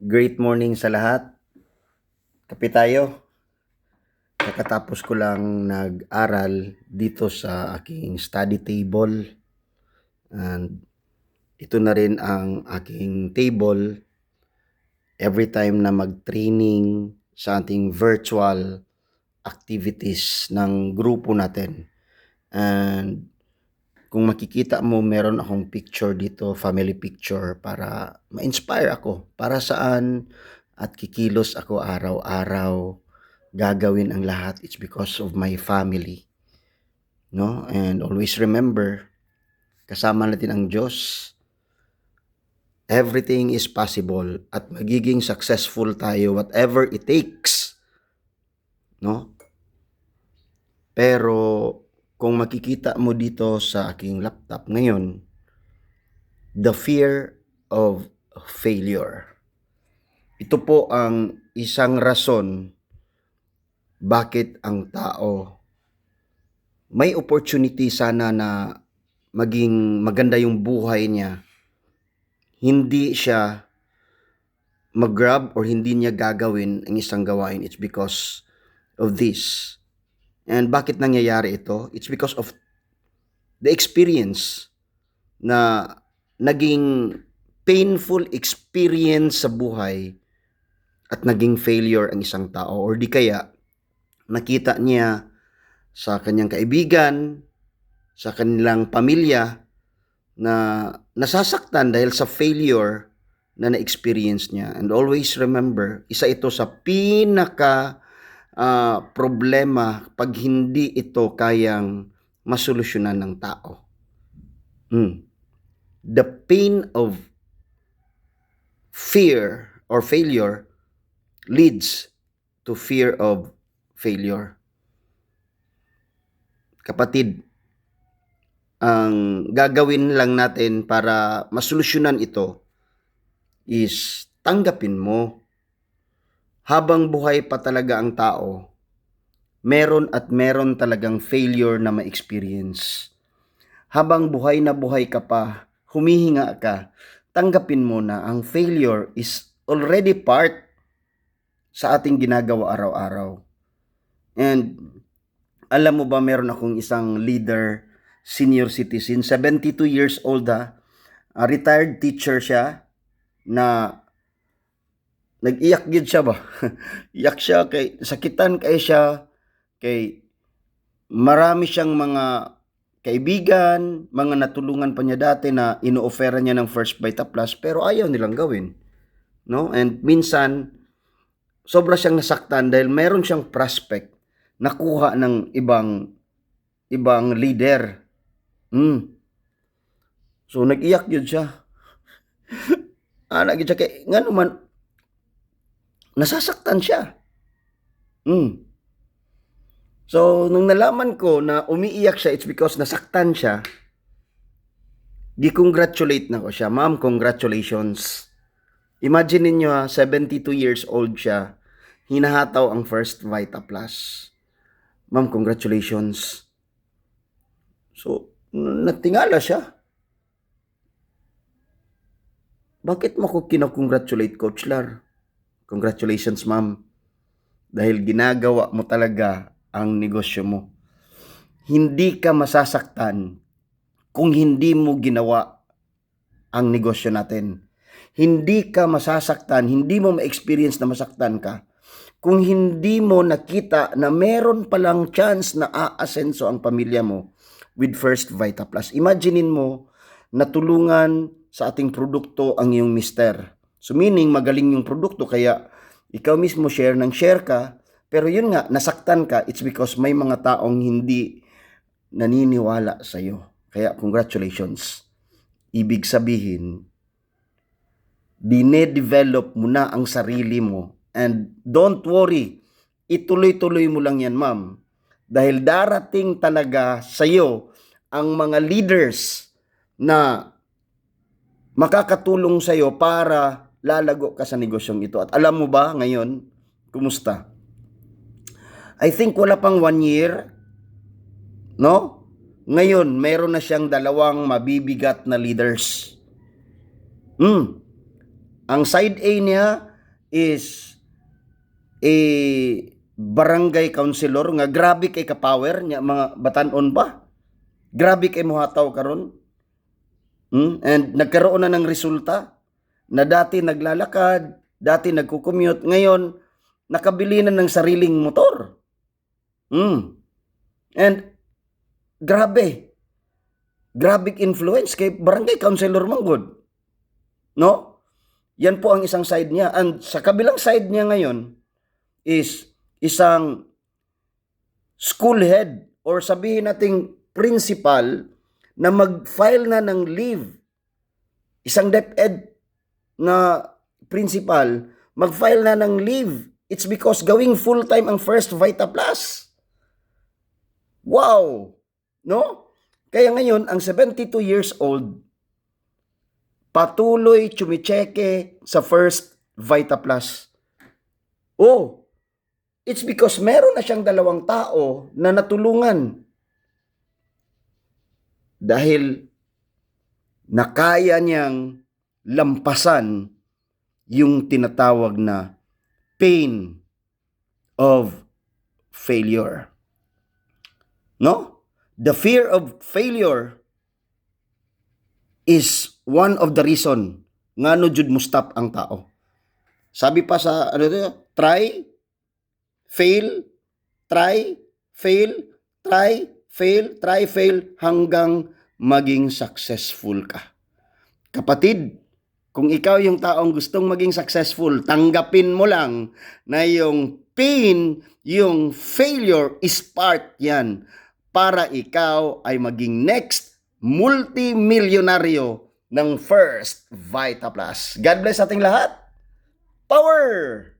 Great morning sa lahat. Kape tayo. Kakatapos ko lang nag-aral dito sa aking study table. And ito na rin ang aking table every time na mag-training sa ating virtual activities ng grupo natin. And kung makikita mo, meron akong picture dito, family picture, para ma-inspire ako. Para saan at kikilos ako araw-araw. Gagawin ang lahat. It's because of my family. No? And always remember, kasama natin ang Diyos. Everything is possible at magiging successful tayo whatever it takes. No? Pero kung makikita mo dito sa aking laptop ngayon, the fear of failure. Ito po ang isang rason bakit ang tao may opportunity sana na maging maganda yung buhay niya. Hindi siya mag-grab or hindi niya gagawin ang isang gawain. It's because of this. And bakit nangyayari ito? It's because of the experience na naging painful experience sa buhay at naging failure ang isang tao or di kaya nakita niya sa kanyang kaibigan, sa kanilang pamilya na nasasaktan dahil sa failure na na-experience niya. And always remember, isa ito sa pinaka uh, problema pag hindi ito kayang masolusyonan ng tao. Mm. The pain of fear or failure leads to fear of failure. Kapatid, ang gagawin lang natin para masolusyonan ito is tanggapin mo habang buhay pa talaga ang tao, meron at meron talagang failure na ma-experience. Habang buhay na buhay ka pa, humihinga ka, tanggapin mo na ang failure is already part sa ating ginagawa araw-araw. And alam mo ba meron akong isang leader, senior citizen, 72 years old ha, a retired teacher siya na nag-iyak gid siya ba? Iyak siya kay sakitan kay siya kay marami siyang mga kaibigan mga natulungan pa niya dati na ino-offera niya ng first Vita Plus pero ayaw nilang gawin no? And minsan sobra siyang nasaktan dahil meron siyang prospect nakuha ng ibang ibang leader. Mm. so nag-iyak yun siya. Ana gid siya kay ngano man nasasaktan siya. Mm. So, nung nalaman ko na umiiyak siya, it's because nasaktan siya, di-congratulate na ko siya. Ma'am, congratulations. Imagine niyo ha, 72 years old siya, hinahataw ang first Vita Plus. Ma'am, congratulations. So, natingala siya. Bakit mo ko kinakongratulate, Coach Lar? Congratulations, ma'am. Dahil ginagawa mo talaga ang negosyo mo. Hindi ka masasaktan kung hindi mo ginawa ang negosyo natin. Hindi ka masasaktan, hindi mo ma-experience na masaktan ka kung hindi mo nakita na meron palang chance na aasenso ang pamilya mo with First Vita Plus. Imaginein mo, natulungan sa ating produkto ang iyong mister So meaning magaling yung produkto kaya ikaw mismo share ng share ka pero yun nga nasaktan ka it's because may mga taong hindi naniniwala sa iyo. Kaya congratulations. Ibig sabihin dine-develop mo na ang sarili mo and don't worry ituloy-tuloy mo lang yan ma'am dahil darating talaga sa iyo ang mga leaders na makakatulong sa iyo para lalago ka sa negosyong ito. At alam mo ba ngayon, kumusta? I think wala pang one year, no? Ngayon, meron na siyang dalawang mabibigat na leaders. Hmm. Ang side A niya, is a barangay councilor nga grabe kay ka-power nya mga batanon ba? Grabe kay mohataw karon. Hmm? And nagkaroon na ng resulta na dati naglalakad, dati nagko-commute, ngayon nakabili na ng sariling motor. Hmm. And grabe. Grabe influence kay barangay councilor Manggod. No? Yan po ang isang side niya. And sa kabilang side niya ngayon is isang school head or sabihin nating principal na mag-file na ng leave. Isang DepEd na principal mag-file na ng leave. It's because gawing full-time ang first Vita Plus. Wow! No? Kaya ngayon, ang 72 years old, patuloy chumicheke sa first Vita Plus. Oh, it's because meron na siyang dalawang tao na natulungan. Dahil nakaya niyang lampasan yung tinatawag na pain of failure. No? The fear of failure is one of the reason nga no jud mo ang tao. Sabi pa sa ano to, try, fail, try, fail, try, fail, try, fail hanggang maging successful ka. Kapatid, kung ikaw yung taong gustong maging successful, tanggapin mo lang na yung pain, yung failure is part yan para ikaw ay maging next multi-milyonaryo ng First Vita Plus. God bless ating lahat. Power!